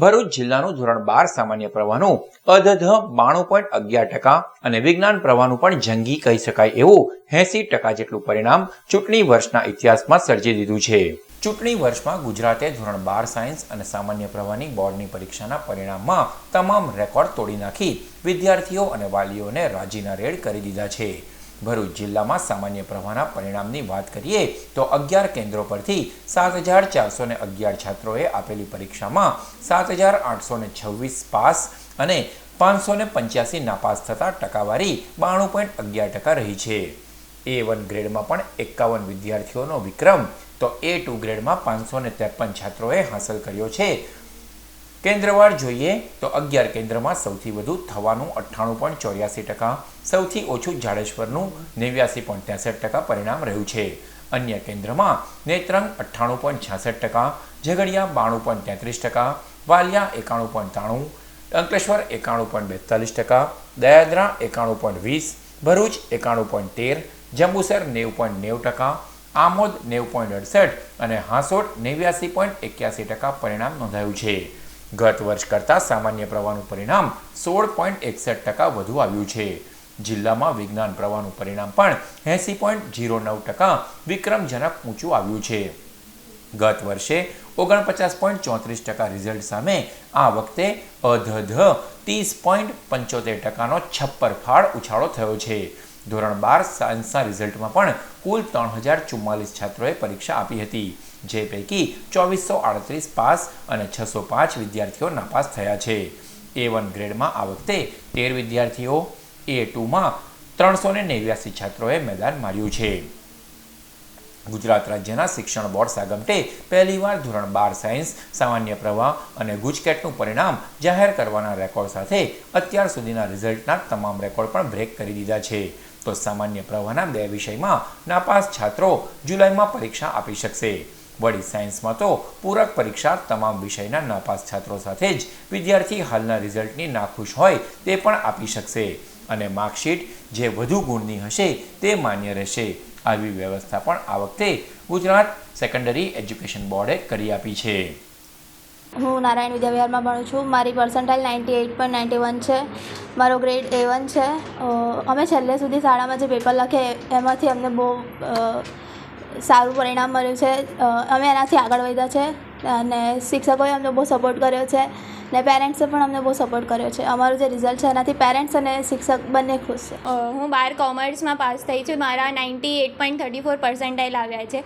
ભરૂચ જિલ્લાનું ધોરણ બાર સામાન્ય પ્રવાહનું અધધ બાણું પોઈન્ટ અગિયાર ટકા અને વિજ્ઞાન પ્રવાહનું પણ જંગી કહી શકાય એવું એસી ટકા જેટલું પરિણામ ચૂંટણી વર્ષના ઇતિહાસમાં સર્જી દીધું છે. ચૂંટણી વર્ષમાં ગુજરાતે ધોરણ બાર સાયન્સ અને સામાન્ય પ્રવાહની બોર્ડની પરીક્ષાના પરિણામમાં તમામ રેકોર્ડ તોડી નાખી વિદ્યાર્થીઓ અને વાલીઓને રાજીના રેડ કરી દીધા છે. ભરૂચ જિલ્લામાં સામાન્ય પ્રવાહના પરિણામની વાત કરીએ તો અગિયાર કેન્દ્રો પરથી સાત હજાર ચારસો ને અગિયાર છાત્રોએ આપેલી પરીક્ષામાં સાત હજાર આઠસો ને છવ્વીસ પાસ અને પાંચસો ને પંચ્યાસી નાપાસ થતાં ટકાવારી બાણું પોઈન્ટ અગિયાર ટકા રહી છે. એ વન ગ્રેડમાં પણ એકાવન વિદ્યાર્થીઓનો વિક્રમ તો એ ટુ ગ્રેડમાં પાંચસો ને ત્રેપન છાત્રોએ હાંસલ કર્યો છે. કેન્દ્રવાર જોઈએ તો અગિયાર કેન્દ્રમાં સૌથી વધુ થવાનું અઠ્ઠાણું પોઈન્ટ ચોર્યાસી ટકા, સૌથી ઓછું જાડેશ્વરનું નેવ્યાસી પોઈન્ટ ત્રેસઠ ટકા પરિણામ રહ્યું છે. અન્ય કેન્દ્રમાં નેત્રંગ અઠ્ઠાણું પોઈન્ટ છાસઠ ટકા, ઝઘડિયા બાણું પોઈન્ટ તેત્રીસ ટકા, વાલિયા એકાણું પોઈન્ટ ત્રાણું, અંકલેશ્વર એકાણું પોઈન્ટ બેતાલીસ ટકા, દયાદ્રા એકાણું પોઈન્ટ વીસ, ભરૂચ એકાણું પોઈન્ટ તેર, જંબુસર નેવું પોઈન્ટ નેવું ટકા, આમોદ નેવું પોઈન્ટ અડસઠ અને હાંસોટ નેવ્યાસી પોઈન્ટ એક્યાસી ટકા પરિણામ નોંધાયું છે. ગત વર્ષ કરતાં સામાન્ય પ્રવાહનું પરિણામ સોળ પોઈન્ટ એકસઠ ટકા વધુ આવ્યું છે. જિલ્લામાં વિજ્ઞાન પ્રવાહનું પરિણામ પણ એંસી પોઈન્ટ જીરો નવ ટકા વિક્રમજનક ઊંચું આવ્યું છે. ગત વર્ષે ઓગણપચાસ પોઈન્ટ ચોત્રીસ ટકા રિઝલ્ટ સામે આ વખતે અધધ ત્રીસ પોઈન્ટ પંચોતેર ટકાનો છપ્પર ફાળ ઉછાળો થયો છે. ધોરણ બાર સાયન્સના રિઝલ્ટમાં પણ કુલ ત્રણ હજાર ચુમ્માલીસ છાત્રોએ પરીક્ષા આપી હતી. જે પૈકી ચોવીસો આડત્રીસ પાસ અને છસો પાંચ વિદ્યાર્થીઓ નાપાસ થયા છે. એ વન ગ્રેડમાં આ વખતે તેર વિદ્યાર્થીઓ એ ટુમાં ત્રણસો ને નેવ્યાસી છાત્રોએ મેદાન માર્યું છે. ગુજરાત રાજ્યના શિક્ષણ બોર્ડ સાગમટે પહેલીવાર ધોરણ બાર સાયન્સ, સામાન્ય પ્રવાહ અને ગુજકેટનું પરિણામ જાહેર કરવાના રેકોર્ડ સાથે અત્યાર સુધીના રિઝલ્ટના તમામ રેકોર્ડ પણ બ્રેક કરી દીધા છે. તો સામાન્ય પ્રવાહના બે વિષયમાં નાપાસ છાત્રો જુલાઈમાં પરીક્ષા આપી શકશે. વળી સાયન્સમાં તો પૂરક પરીક્ષા તમામ વિષયના નાપાસ છાત્રો સાથે જ વિદ્યાર્થી હાલના રિઝલ્ટની નાખુશ હોય તે પણ આપી શકશે. અને માર્કશીટ જે વધુ ગુણની હશે તે માન્ય રહેશે. આવી વ્યવસ્થા પણ આ વખતે ગુજરાત સેકન્ડરી એજ્યુકેશન બોર્ડે કરી આપી છે. હું નારાયણ વિદ્યાવિહારમાં ભણું છું. મારી percentile ninety eight point ninety one છે. મારો ગ્રેડ એ વન છે. અમે છેલ્લે સુધી શાળામાં જે પેપર લખે એમાંથી અમને બહુ સારું પરિણામ મળ્યું છે. અમે એનાથી આગળ વધ્યા છે અને શિક્ષકોએ અમને બહુ સપોર્ટ કર્યો છે. ને પેરેન્ટ્સે પણ અમને બહુ સપોર્ટ કર્યો છે. અમારું જે રિઝલ્ટ છે, એનાથી પેરેન્ટ્સ અને શિક્ષક બંને ખુશ છે. હું બાર કોમર્સમાં પાસ થઈ છું. મારા ninety eight point thirty four percentile આવ્યા છે.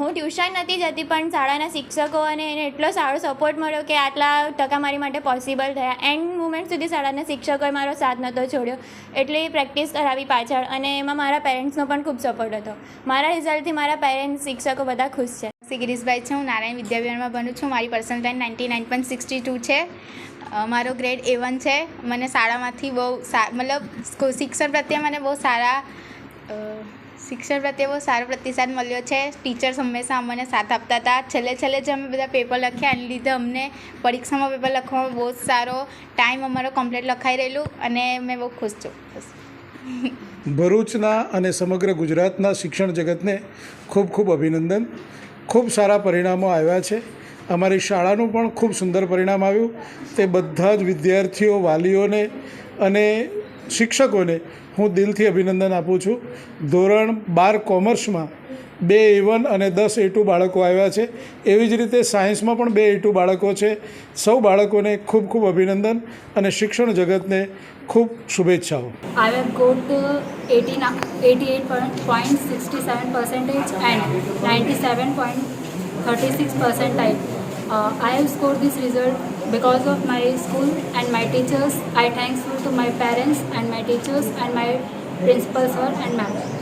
હું ટ્યુશન નથી જતી, પણ શાળાના શિક્ષકો અને એને એટલો સારો સપોર્ટ મળ્યો કે આટલા ટકા મારી માટે પોસિબલ થયા. એન્ડ મુમેન્ટ સુધી શાળાના શિક્ષકોએ મારો સાથ નહોતો છોડ્યો. એટલે પ્રેક્ટિસ કરાવી પાછળ અને એમાં મારા પેરેન્ટ્સનો પણ ખૂબ સપોર્ટ હતો. મારા રિઝલ્ટથી મારા પેરેન્ટ્સ શિક્ષકો બધા ખુશ છે. શ્રી ગિરીશભાઈ છે, હું નારાયણ વિદ્યાવિહારમાં ભણું છું. મારી percentile ninety nine point sixty two છે. મારો ગ્રેડ એ વન છે. મને શાળામાંથી બહુ મતલબ શિક્ષણ પ્રત્યે મને બહુ સારા શિક્ષણ પ્રત્યે બહુ સારો પ્રતિસાદ મળ્યો છે. ટીચર્સ હંમેશા અમને સાથ આપતા હતા. છેલ્લે છેલ્લે જે અમે બધા પેપર લખ્યા. એને લીધે અમને પરીક્ષામાં પેપર લખવામાં બહુ જ સારો ટાઈમ અમારો કમ્પ્લીટ લખાઈ રહેલું અને મેં બહુ ખુશ છું. ભરૂચના અને સમગ્ર ગુજરાતના શિક્ષણ જગતને ખૂબ ખૂબ અભિનંદન. ખૂબ સારા પરિણામો આવ્યા છે. અમારી શાળાનું પણ ખૂબ સુંદર પરિણામ આવ્યું. તે બધા જ વિદ્યાર્થીઓ, વાલીઓને અને શિક્ષકોને હું દિલથી અભિનંદન આપું છું. ધોરણ બાર કોમર્સમાં બે એ વન અને દસ એ ટુ બાળકો આવ્યા છે એવી જ રીતે સાયન્સમાં પણ બે એ ટુ બાળકો છે સૌ બાળકોને ખૂબ ખૂબ અભિનંદન અને શિક્ષણ જગતને ખૂબ શુભેચ્છાઓ I have got uh, 18, 88.67 percentage and 97.36 percentile. Uh, I have scored this result because of my school and my teachers. I thankful to my parents and my teachers and my principal sir and ma'am.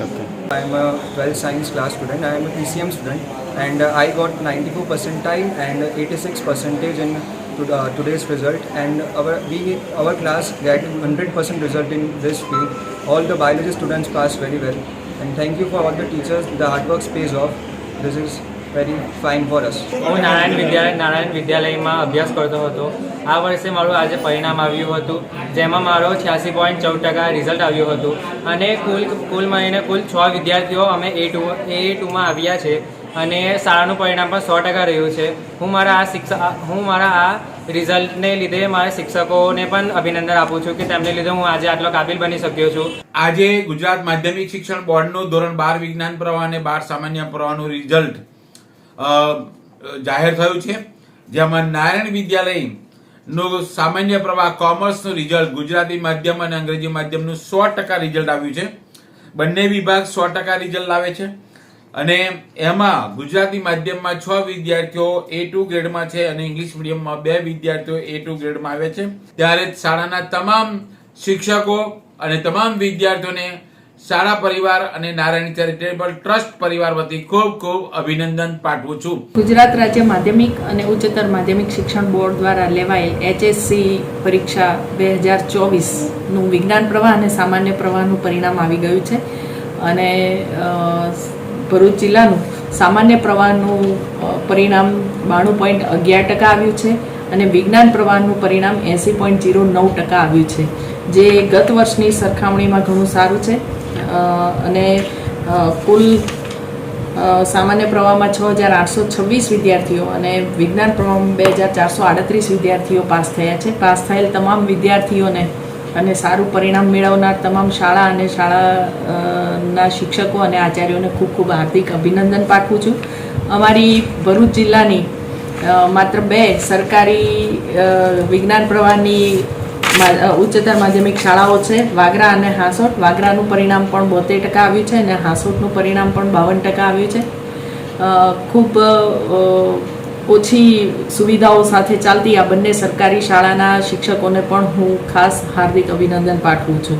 I am a 12th science class student. I am a PCM student and uh, I got 94 percentile and 86 percentage in to, uh, today's result. And our we our class get 100 percent result in this field. All the biology students passed very well. And thank you for all the teachers. The hard work pays off. This is very fine for us હું નારાયણ વિદ્યાલય નારાયણ વિદ્યાલયમાં અભ્યાસ કરતો હતો. આ વર્ષે મારું આજે પરિણામ આવ્યું હતું જેમાં મારો છ્યાસી પોઈન્ટ ચૌદ ટકા રિઝલ્ટ આવ્યું હતું. અને કુલ કુલ મળીને કુલ છ વિદ્યાર્થીઓ અમે એ ટુ એ ટુમાં આવ્યા છે અને શાળાનું પરિણામ પણ સો ટકા રહ્યું છે. હું મારા આ શિક્ષક હું મારા આ રિઝલ્ટને લીધે મારા શિક્ષકોને પણ અભિનંદન આપું છું કે તેમને લીધે હું આજે આટલો કાબિલ બની શક્યો છું. આજે ગુજરાત માધ્યમિક શિક્ષણ બોર્ડનું ધોરણ બાર વિજ્ઞાન પ્રવાહ અને બાર સામાન્ય પ્રવાહનું રિઝલ્ટ જાહેર થયું છે. જેમાં નારાયણ વિદ્યાલયનું સામાન્ય પ્રવાહ કોમર્સનું રિઝલ્ટ, ગુજરાતી માધ્યમ અને અંગ્રેજી માધ્યમનું સો ટકા રિઝલ્ટ આવ્યું છે. બંને વિભાગ સો ટકા રિઝલ્ટ લાવે છે. અને એમાં ગુજરાતી માધ્યમમાં છ વિદ્યાર્થીઓ એ ટુ ગ્રેડમાં છે અને ઇંગ્લિશ મીડિયમમાં બે વિદ્યાર્થીઓ એ ટુ ગ્રેડમાં આવે છે. ત્યારે શાળાના તમામ શિક્ષકો અને તમામ વિદ્યાર્થીઓને શાળા પરિવાર અને નારાયણ ચેરિટેબલ ટ્રસ્ટ પરિવાર વતી ખૂબ ખૂબ અભિનંદન પાઠવું છું. ગુજરાત રાજ્ય માધ્યમિક અને ઉચ્ચતર માધ્યમિક શિક્ષણ બોર્ડ દ્વારા લેવાયેલ એચએસસી પરીક્ષા બે હજાર ચોવીસનું વિજ્ઞાન પ્રવાહ અને સામાન્ય પ્રવાહનું પરિણામ આવી ગયું છે. અને ભરૂચ જિલ્લાનું સામાન્ય પ્રવાહનું પરિણામ બાણું પોઈન્ટ અગિયાર ટકા આવ્યું છે અને વિજ્ઞાન પ્રવાહનું પરિણામ એંસી પોઈન્ટ જીરો નવ ટકા આવ્યું છે. જે ગત વર્ષની સરખામણીમાં ઘણું સારું છે. અને કુલ સામાન્ય પ્રવાહમાં છ હજાર આઠસો છવ્વીસ વિદ્યાર્થીઓ અને વિજ્ઞાન પ્રવાહમાં બે હજાર ચારસો આડત્રીસ વિદ્યાર્થીઓ પાસ થયા છે. પાસ થયેલ તમામ વિદ્યાર્થીઓને અને સારું પરિણામ મેળવનાર તમામ શાળા અને શાળા ના શિક્ષકો અને આચાર્યોને ખૂબ ખૂબ હાર્દિક અભિનંદન પાઠવું છું. અમારી ભરૂચ જિલ્લાની માત્ર બે સરકારી વિજ્ઞાન પ્રવાહની ઉચ્ચતર માધ્યમિક શાળાઓ છે. વાગરા અને હાંસોટ. વાગરાનું પરિણામ પણ બોતેર ટકા આવ્યું છે અને હાંસોટનું પરિણામ પણ બાવન ટકા આવ્યું છે. ખૂબ ઓછી સુવિધાઓ સાથે ચાલતી આ બંને સરકારી શાળાના શિક્ષકોને પણ હું ખાસ હાર્દિક અભિનંદન પાઠવું છું.